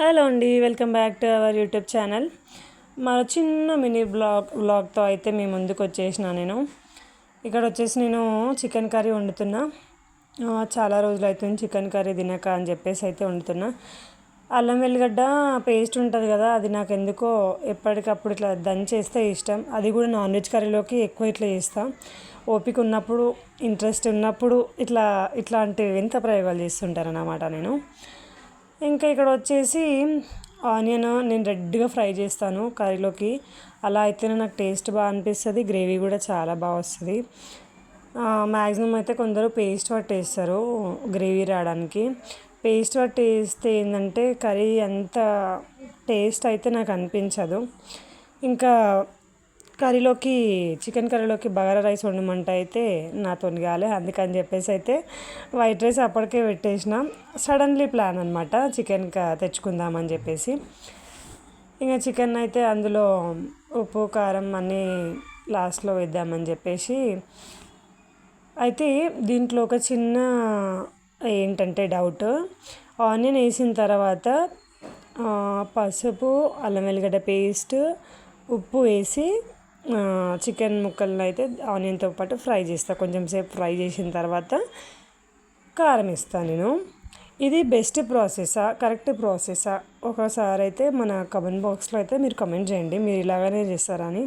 Hello అండి welcome back to our YouTube channel. మా చిన్న మినీ బ్లాగ్ బ్లాగ్తో అయితే మీ ముందుకు వచ్చేసిన నేను. ఇక్కడ వచ్చేసి నేను చికెన్ కర్రీ వండుతున్నా. చాలా రోజులు అవుతుంది చికెన్ కర్రీ తినక అని చెప్పేసి అయితే వండుతున్నా. అల్లం వెల్లిగడ్డ పేస్ట్ ఉంటుంది కదా అది నాకు ఎందుకో ఎప్పటికప్పుడు ఇట్లా దంచేస్తే ఇష్టం. అది కూడా నాన్ వెజ్ కర్రీలోకి ఎక్కువ ఇట్లా చేస్తాను ఓపిక ఉన్నప్పుడు ఇంట్రెస్ట్ ఉన్నప్పుడు ఇట్లా ఇట్లాంటి వింత ప్రయోగాలు చేస్తుంటాను అన్నమాట నేను. ఇంకా ఇక్కడ వచ్చేసి ఆనియన్ నేను రెడ్గా ఫ్రై చేస్తాను కర్రీలోకి. అలా అయితేనే నాకు టేస్ట్ బాగా అనిపిస్తుంది గ్రేవీ కూడా చాలా బాగా వస్తుంది. మ్యాక్సిమం అయితే కొందరు పేస్ట్ పట్టేస్తారు గ్రేవీ రావడానికి. పేస్ట్ పట్టేస్తే ఏంటంటే కర్రీ అంత టేస్ట్ అయితే నాకు అనిపించదు. ఇంకా కర్రీలోకి చికెన్ కర్రీలోకి బగారా రైస్ వండమంటే అయితే నాతో కాలే. అందుకని చెప్పేసి అయితే వైట్ రైస్ అప్పటికే పెట్టేసిన. సడన్లీ ప్లాన్ అనమాట చికెన్ తెచ్చుకుందామని చెప్పేసి. ఇంకా చికెన్ అయితే అందులో ఉప్పు కారం అన్నీ లాస్ట్లో వేద్దామని చెప్పేసి. అయితే దీంట్లో ఒక చిన్న ఏంటంటే డౌట్ ఆనియన్ వేసిన తర్వాత పసుపు అల్లం వెల్లిగడ్డ పేస్ట్ ఉప్పు వేసి చికెన్ ముక్కలను అయితే ఆనియన్తో పాటు ఫ్రై చేస్తా. కొంచెం సేపు ఫ్రై చేసిన తర్వాత కారం ఇస్తాను నేను. ఇది బెస్ట్ ప్రాసెసా? కరెక్ట్ ప్రాసెసా? ఒకసారి అయితే మన కమెంట్ బాక్స్లో అయితే మీరు కమెంట్ చేయండి. మీరు ఇలాగనే చేస్తారని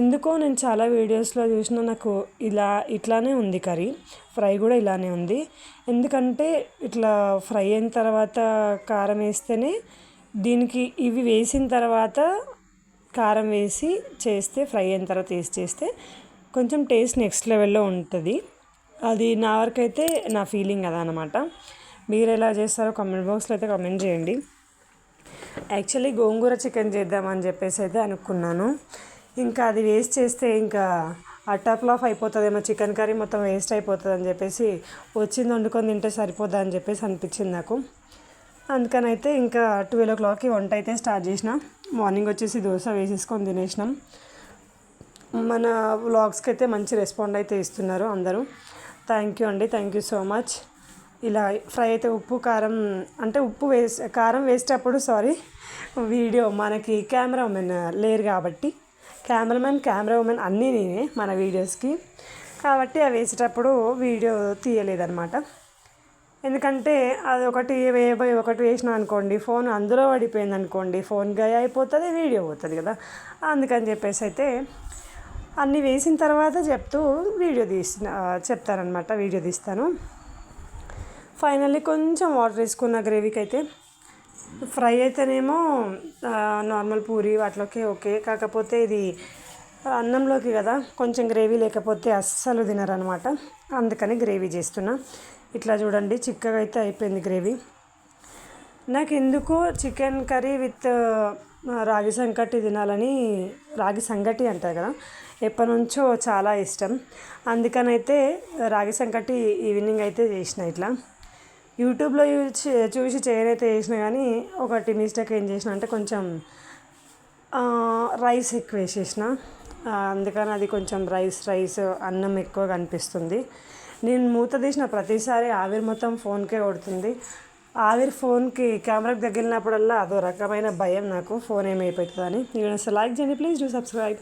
ఎందుకో నేను చాలా వీడియోస్లో చూసిన నాకు ఇలా ఇట్లానే ఉంది కర్రీ. ఫ్రై కూడా ఇలానే ఉంది. ఎందుకంటే ఇట్లా ఫ్రై అయిన తర్వాత కారం వేస్తేనే దీనికి ఇవి వేసిన తర్వాత కారం వేసి చేస్తే ఫ్రై అయిన తర్వాత వేసి చేస్తే కొంచెం టేస్ట్ నెక్స్ట్ లెవెల్లో ఉంటుంది. అది నా వరకు అయితే నా ఫీలింగ్ అదనమాట మీరు ఎలా చేస్తారో కమెంట్ బాక్స్లో అయితే కామెంట్ చేయండి. యాక్చువల్లీ గోంగూర చికెన్ చేద్దామని చెప్పేసి అయితే అనుకున్నాను. ఇంకా అది వేస్ట్ చేస్తే ఇంకా అట్టాప్లాఫ్ అయిపోతుందేమో చికెన్ కర్రీ మొత్తం వేస్ట్ అయిపోతుంది అని చెప్పేసి వచ్చింది వండుకొని తింటే సరిపోదా అని చెప్పేసి అనిపించింది నాకు. అందుకని అయితే ఇంకా ట్వెల్వ్ ఓ క్లాక్కి వంట అయితే స్టార్ట్ చేసిన. మార్నింగ్ వచ్చేసి దోశ వేసేసుకొని తినేసినాం. మన వ్లాగ్స్కి అయితే మంచి రెస్పాండ్ అయితే ఇస్తున్నారు అందరూ. థ్యాంక్ యూ అండి థ్యాంక్ యూ సో మచ్ ఇలా ఫ్రై అయితే ఉప్పు కారం అంటే ఉప్పు వేస్ కారం వేసేటప్పుడు సారీ వీడియో మనకి కెమెరా ఉమెన్ లేరు కాబట్టి కెమెరామెన్ కెమెరా ఉమెన్ అన్నీ నేనే మన వీడియోస్కి కాబట్టి అవి వేసేటప్పుడు వీడియో తీయలేదన్నమాట. ఎందుకంటే అది ఒకటి వేయబోయి ఒకటి వేసిన అనుకోండి ఫోన్ అందులో పడిపోయింది అనుకోండి ఫోన్ గయ అయిపోతుంది వీడియో పోతుంది కదా. అందుకని చెప్పేసి అయితే అన్నీ వేసిన తర్వాత చెప్తూ వీడియో తీసిన చెప్తానమాట వీడియో తీస్తాను. ఫైనల్లీ కొంచెం వాటర్ వేసుకున్న గ్రేవీకి అయితే ఫ్రై అయితేనేమో నార్మల్ పూరి వాటిలోకి ఓకే. కాకపోతే ఇది అన్నంలోకి కదా కొంచెం గ్రేవీ లేకపోతే అస్సలు తినరనమాట అందుకని గ్రేవీ చేస్తున్నా. ఇట్లా చూడండి చిక్కగా అయితే అయిపోయింది గ్రేవీ. నాకు ఎందుకో చికెన్ కర్రీ విత్ రాగి సంకటి తినాలని రాగి సంగటి అంటారు కదా ఎప్పటి నుంచో చాలా ఇష్టం. అందుకనైతే రాగి సంకటి ఈవినింగ్ అయితే చేసిన ఇట్లా. యూట్యూబ్లో చూసి చూసి చేయనైతే చేసిన కానీ ఒకటి మిస్టేక్ ఏం చేసిన అంటే కొంచెం రైస్ ఎక్కువ వేసేసిన. అందుకని అది కొంచెం రైస్ రైస్ అన్నం ఎక్కువ కనిపిస్తుంది. నేను మూత తీసిన ప్రతిసారి ఆవిరి మొత్తం ఫోన్కే కొడుతుంది. ఆవిరి ఫోన్కి కెమెరాకి తగిలినప్పుడల్లా అదో రకమైన భయం నాకు ఫోన్ ఏమైపోతుందని. నేను అసలు లైక్ చేయండి ప్లీజ్ డూ సబ్స్క్రైబ్